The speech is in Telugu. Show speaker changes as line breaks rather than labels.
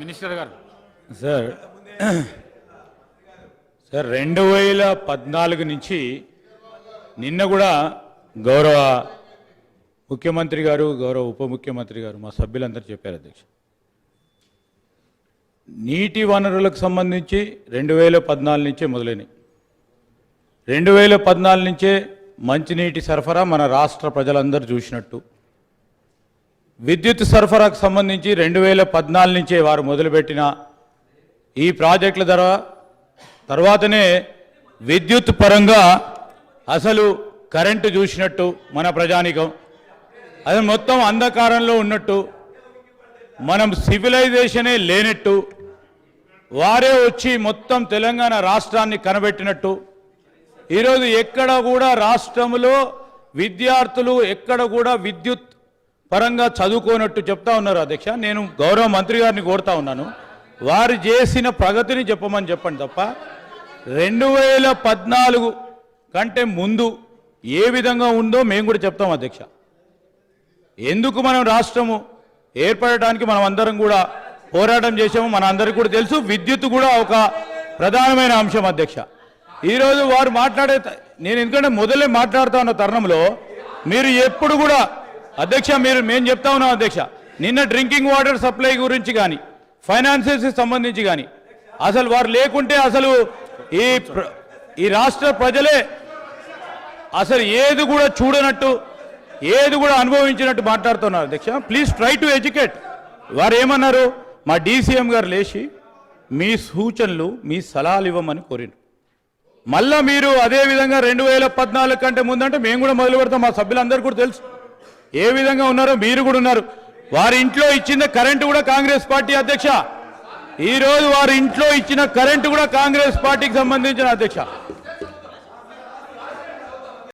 మినిస్టర్ గారు.
సార్ సార్ రెండు వేల పద్నాలుగు నుంచి నిన్న కూడా గౌరవ ముఖ్యమంత్రి గారు గౌరవ ఉప ముఖ్యమంత్రి గారు మా సభ్యులందరూ చెప్పారు అధ్యక్ష. నీటి వనరులకు సంబంధించి రెండు వేల పద్నాలుగు నుంచే మొదలైనవి రెండు వేల పద్నాలుగు నుంచే మంచినీటి సరఫరా మన రాష్ట్ర ప్రజలందరూ చూసినట్టు. విద్యుత్ సరఫరాకు సంబంధించి రెండు వేల పద్నాలుగు నుంచే వారు మొదలుపెట్టిన ఈ ప్రాజెక్టుల ధర తర్వాతనే విద్యుత్ పరంగా అసలు కరెంటు చూసినట్టు మన ప్రజానికం. అది మొత్తం అంధకారంలో ఉన్నట్టు మనం సివిలైజేషనే లేనట్టు వారే వచ్చి మొత్తం తెలంగాణ రాష్ట్రాన్ని కనబెట్టినట్టు. ఈరోజు ఎక్కడ కూడా రాష్ట్రంలో విద్యార్థులు ఎక్కడ కూడా విద్యుత్ పరంగా చదువుకోనట్టు చెప్తా ఉన్నారు అధ్యక్ష. నేను గౌరవ మంత్రి గారిని కోరుతా ఉన్నాను. వారు చేసిన ప్రగతిని చెప్పమని చెప్పండి తప్ప రెండు వేల పద్నాలుగు కంటే ముందు ఏ విధంగా ఉందో మేము కూడా చెప్తాం అధ్యక్ష. ఎందుకు మనం రాష్ట్రము ఏర్పడటానికి మనం అందరం కూడా పోరాటం చేసాము మన అందరికీ కూడా తెలుసు. విద్యుత్ కూడా ఒక ప్రధానమైన అంశం అధ్యక్ష. ఈరోజు వారు మాట్లాడే నేను ఎందుకంటే మొదలే మాట్లాడుతా ఉన్న తరుణంలో మీరు ఎప్పుడు కూడా అధ్యక్ష మీరు మేము చెప్తా ఉన్నాం అధ్యక్ష. నిన్న డ్రింకింగ్ వాటర్ సప్లై గురించి కానీ ఫైనాన్సెస్ సంబంధించి కానీ అసలు వారు లేకుంటే అసలు ఈ ఈ రాష్ట్ర ప్రజలే అసలు ఏది కూడా చూడనట్టు ఏది కూడా అనుభవించినట్టు మాట్లాడుతున్నారు అధ్యక్ష. ప్లీజ్ ట్రై టు ఎడ్యుకేట్ వారు ఏమన్నారు? మా డీసీఎం గారు లేచి మీ సూచనలు మీ సలహాలు ఇవ్వమని కోరిండు. మళ్ళా మీరు అదే విధంగా రెండు వేల పద్నాలుగు కంటే ముందంటే మేము కూడా మొదలు పెడతాం మా సభ్యులందరూ కూడా తెలుసు. ఏ విధంగా ఉన్నారో మీరు కూడా ఉన్నారు. వారి ఇంట్లో ఇచ్చిన కరెంటు కూడా కాంగ్రెస్ పార్టీ అధ్యక్ష. ఈ రోజు వారి ఇంట్లో ఇచ్చిన కరెంటు కూడా కాంగ్రెస్ పార్టీకి సంబంధించిన అధ్యక్ష.